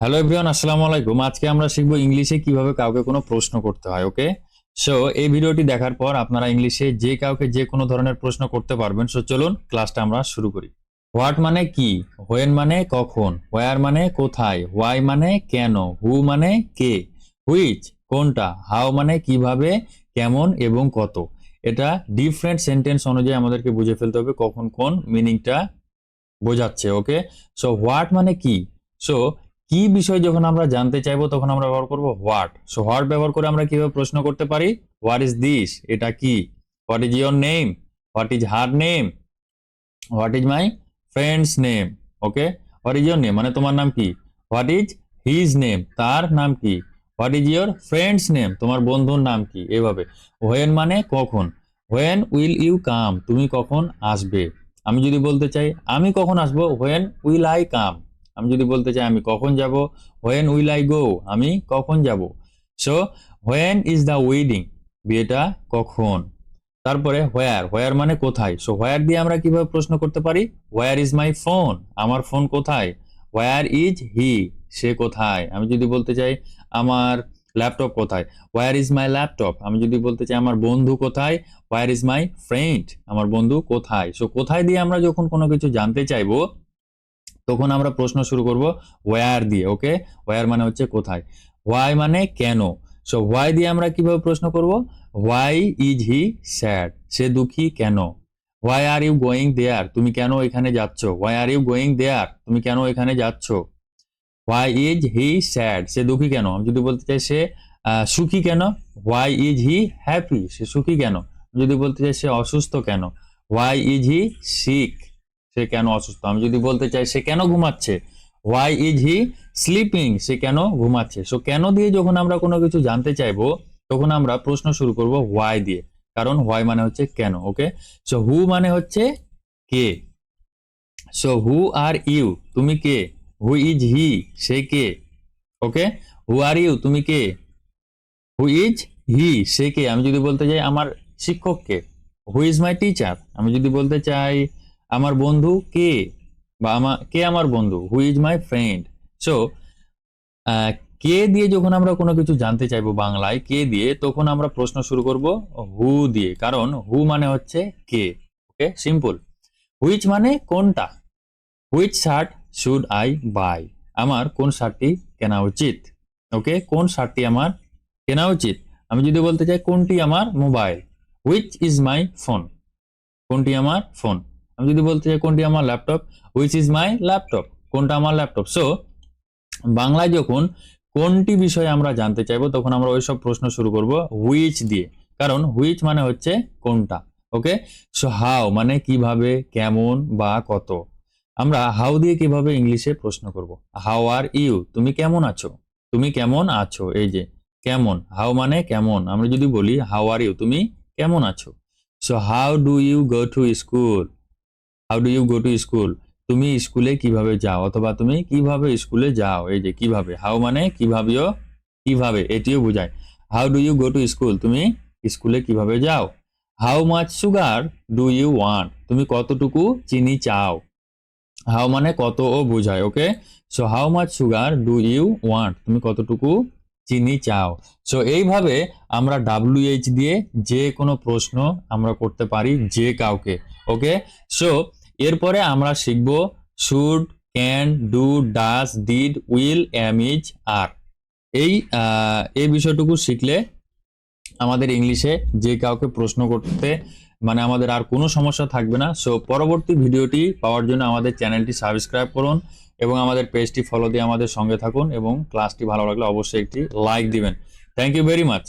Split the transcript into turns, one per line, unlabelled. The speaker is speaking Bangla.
হ্যালো এভরিওয়ান আসসালামু আলাইকুম। আজকে আমরা শিখব ইংলিশে কীভাবে কাউকে কোনো প্রশ্ন করতে হয় ওকে সো এই ভিডিওটি দেখার পর আপনারা ইংলিশে যে কাউকে যে কোনো ধরনের প্রশ্ন করতে পারবেন সো চলুন ক্লাসটা আমরা শুরু করি। হোয়াট মানে কি? হোয়েন মানে কখন? হোয়ার মানে কোথায়? হোয়াই মানে কেন? হু মানে কে? হুইচ কোনটা? হাউ মানে কীভাবে? কেমন? এবং কত? এটা ডিফারেন্ট সেন্টেন্স অনুযায়ী আমাদেরকে বুঝে ফেলতে হবে কখন কোন মিনিংটা বোঝাচ্ছে ওকে সো হোয়াট মানে কি? সো কি বিষয় যখন আমরা জানতে চাইব তখন আমরা ব্যবহার করব হোয়াট সো হোয়াট ব্যবহার করে আমরা কীভাবে প্রশ্ন করতে পারি? হোয়াট ইজ দিস এটা কি? What is your name what is her name what is my friends name okay what is your name মানে তোমার নাম কি? হোয়াট ইজ হিজ নেম তার নাম কি? What is your friends name তোমার বন্ধুর নাম কি? এভাবে। হোয়েন মানে কখন? হোয়েন উইল ইউ কাম তুমি কখন আসবে? আমি যদি বলতে চাই, আমি কখন আসব? হোয়েন উইল আই কাম আমি যদি বলতে চাই, আমি কখন যাব? হোয়েন উইল আই গো আমি কখন যাব? So when is the wedding বিয়েটা কখন? তারপরে হোয়ার হোয়ার মানে কোথায়? সো হোয়ার দিয়ে আমরা কীভাবে প্রশ্ন করতে পারি? হোয়ার ইজ মাই ফোন আমার ফোন কোথায়? হোয়ার ইজ হি সে কোথায়? আমি যদি বলতে চাই, আমার ল্যাপটপ কোথায়? হোয়ার ইজ মাই ল্যাপটপ আমি যদি বলতে চাই, আমার বন্ধু কোথায়? হোয়ার ইজ মাই ফ্রেন্ড আমার বন্ধু কোথায়? সো কোথায় দিয়ে আমরা যখন কোনো কিছু জানতে চাইব তখন আমরা প্রশ্ন শুরু করব ওয়ার দিয়ে ওকে ওয়ার মানে হচ্ছে কোথায়? হোয়াই মানে কেন? সো হোয়াই দিয়ে আমরা কীভাবে প্রশ্ন করব? হোয়াই ইজ হি স্যাড সে দুঃখী কেন? Why are you going there তুমি কেন এখানে যাচ্ছ? Why are you going there তুমি কেন এখানে যাচ্ছ? হোয়াই ইজ হি স্যাড সে দুঃখী কেন? আমি যদি বলতে চাই সে সুখী কেন? হোয়াই ইজ হি হ্যাপি সে সুখী কেন? যদি বলতে চাই সে অসুস্থ কেন? হোয়াই ইজ হি সিক সে কেন অসুস্থ? আমি যদি বলতে চাই, সে কেন ঘুমাচ্ছে? হোয়াই ইজ হি স্লিপিং সে কেন ঘুমাচ্ছে? সো কেন দিয়ে যখন আমরা কোনো কিছু জানতে চাইব, তখন আমরা প্রশ্ন শুরু করব হোয়াই দিয়ে। কারণ হোয়াই মানে হচ্ছে কেন ওকে সো হু মানে হচ্ছে কে? সো হু আর ইউ তুমি কে? Who is he say K? Okay who are you তুমি কে? হু ইজ হি সে কে? আমি যদি বলতে চাই, আমার শিক্ষক কে? হু ইজ মাই টিচার আমি যদি বলতে চাই আমার বন্ধু কে? বা আমার কে আমার বন্ধু? Who is my friend so কে দিয়ে যখন আমরা কোনো কিছু জানতে চাইব বাংলায়, কে দিয়ে, তখন আমরা প্রশ্ন শুরু করব হু দিয়ে। কারণ হু মানে হচ্ছে কে ওকে সিম্পল হুইচ মানে কোনটা? Which shirt should I buy আমার কোন শার্টটি কেনা উচিত? ওকে কোন শার্টটি আমার কেনা উচিত? আমি যদি বলতে চাই কোনটি আমার mobile? Which is my phone কোনটি আমার ফোন আমি যদি বলতে চাই কোনটি আমার laptop which is my laptop কোনটা আমার ল্যাপটপ সো বাংলায় যখন কোনটি বিষয়ে আমরা জানতে চাইব, তখন আমরা ওইসব প্রশ্ন শুরু করব হুইচ দিয়ে। কারণ হুইচ মানে হচ্ছে কোনটা ওকে সো হাউ মানে কীভাবে, কেমন বা কত। আমরা হাউ দিয়ে কীভাবে ইংলিশে প্রশ্ন করব। হাউ আর ইউ তুমি কেমন আছো? তুমি কেমন আছো? এই যে, কেমন। হাউ মানে কেমন। আমরা যদি বলি হাউ আর ইউ তুমি কেমন আছো? So how do you go to school how do you go to school তুমি স্কুলে কীভাবে যাও? অথবা তুমি কীভাবে স্কুলে যাও? এই যে কীভাবে? হাউ মানে কিভাবেও? কীভাবে? এটিও বোঝায়। How do you go to school তুমি স্কুলে কীভাবে যাও? How much sugar do you want তুমি কতটুকু চিনি চাও? হাউ মানে কত ও বোঝায়, okay? So how much sugar do you want তুমি কতটুকু চিনি চাও? সো এইভাবে আমরা ডাব্লিউএইচ দিয়ে যে কোনো প্রশ্ন আমরা করতে পারি যে কাউকে, ওকে? সো এরপরে আমরা শিখব should, can, do does did, will am is are. এই এই বিষয়টুকু শিখলে আমাদের ইংলিশে যে কাউকে প্রশ্ন করতে মানে আমাদের আর কোনো সমস্যা থাকবে না। সো পরবর্তী ভিডিওটি পাওয়ার জন্য আমাদের চ্যানেলটি সাবস্ক্রাইব করুন এবং আমাদের পেজটি ফলো দিয়ে আমাদের সঙ্গে থাকুন এবং ক্লাসটি ভালো লাগলে অবশ্যই একটি লাইক দিবেন। Thank you very much